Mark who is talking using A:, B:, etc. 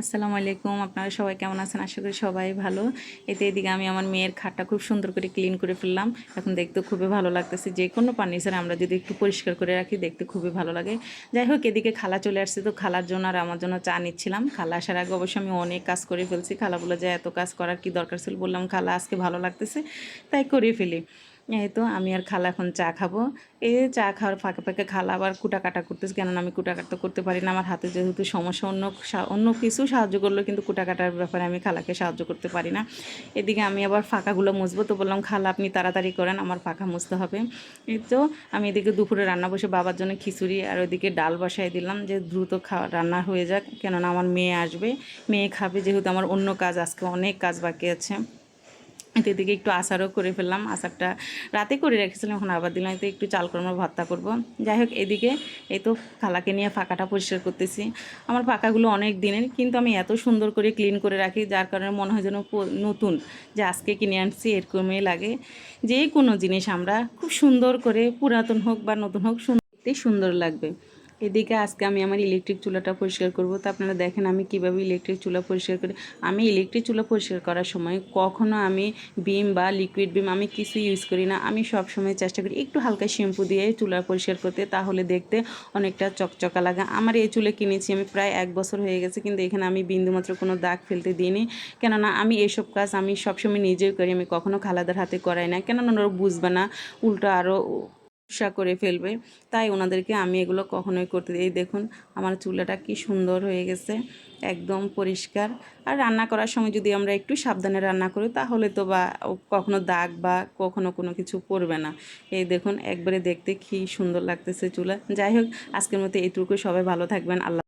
A: আসসালামু আলাইকুম, আপনারা সবাই কেমন আছেন? আশা করি সবাই ভালো। এতে এদিকে আমি আমার মেয়ের খাটটা খুব সুন্দর করে ক্লিন করে ফেললাম। এখন দেখতে খুবই ভালো লাগতেছে। যে কোনো ফার্নিচার আমরা যদি একটু পরিষ্কার করে রাখি, দেখতে খুবই ভালো লাগে। যাই হোক, এদিকে খালা চলে আসছে। তো খালার জন্য আর আমার জন্য চা নিচ্ছিলাম। খালা আসার আগে অবশ্যই আমি অনেক কাজ করে ফেলছি। খালা বলে যে, এত কাজ করার কি দরকার ছিল? বললাম, খালা, আজকে ভালো লাগতেছে। তাই করে ফেলি। এই তো আমি আর খালা এখন চা খাব। এই চা খাওয়ার ফাঁকে ফাঁকে খালা আবার কুটা কাটা করতেছে, কেননা আমি কুটা কাটা করতে পারি না। আমার হাতে যেহেতু সমস্যা, অন্য অন্য কিছু সাহায্য করলেও কিন্তু কুটা কাটার ব্যাপারে আমি খালাকে সাহায্য করতে পারি না। এদিকে আমি আবার ফাঁকাগুলো মুছবো। তো বললাম, খালা, আপনি তাড়াতাড়ি করেন, আমার ফাঁকা মুছতে হবে। এই তো আমি এদিকে দুপুরে রান্না বসে বাবার জন্য খিচুড়ি আর ওইদিকে ডাল বসাই দিলাম যে দ্রুত খাওয়া রান্না হয়ে যাক, কেননা আমার মেয়ে আসবে। মেয়ে খাবে, যেহেতু আমার অন্য কাজ, আজকে অনেক কাজ বাকি আছে। এতে দিকে একটু আচারও করে ফেললাম। আচারটা রাতে করে রেখেছিলাম, এখন আবার দিলাম। এতে একটু চাল কর্ম ভর্তা করব। যাই হোক, এদিকে এই তো খালাকে নিয়ে ফাঁকাটা পরিষ্কার করতেছি। আমার ফাঁকাগুলো অনেক দিনের, কিন্তু আমি এত সুন্দর করে ক্লিন করে রাখি, যার কারণে মনে হয় যেন নতুন। যে আজকে কিনে আনছি, এরকমই লাগে। যে কোনো জিনিস আমরা খুব সুন্দর করে পুরাতন হোক বা নতুন হোক সুন্দর সুন্দর লাগবে। এদিকে আজকে আমি আমার ইলেকট্রিক চুলাটা পরিষ্কার করব। তো আপনারা দেখেন আমি কীভাবে ইলেকট্রিক চুলা পরিষ্কার করি। আমি ইলেকট্রিক চুলা পরিষ্কার করার সময় কখনো আমি বিম বা লিকুইড বিম আমি কিছু ইউজ করি না। আমি সব সময় চেষ্টা করি একটু হালকা শ্যাম্পু দিয়ে চুলা পরিষ্কার করতে, তাহলে দেখতে অনেকটা চকচকা লাগে। আমার এই চুলে কিনেছি আমি প্রায় এক বছর হয়ে গেছে, কিন্তু এখানে আমি বিন্দুমাত্র কোনো দাগ ফেলতে দিইনি। কেননা আমি এসব কাজ আমি সবসময় নিজেই করি, আমি কখনো খালাদের হাতে করাই না। কেননা ওনারা বুঝবে না, উল্টো আরও সমস্যা করে ফেলবে। তাই ওনাদেরকে আমি এগুলো কখনোই করতে দিই। দেখুন, আমার চুলাটা কি সুন্দর হয়ে গেছে, একদম পরিষ্কার। আর রান্না করার সময় যদি আমরা একটু সাবধানে রান্না করি, তাহলে তো বা কখনো দাগ বা কখনো কোনো কিছু পড়বে না। এই দেখুন, একবারে দেখতে কি সুন্দর লাগতেছে চুলা। যাই হোক, আজকের মতো এইটুকু। সবাই ভালো থাকবেন। আল্লাহ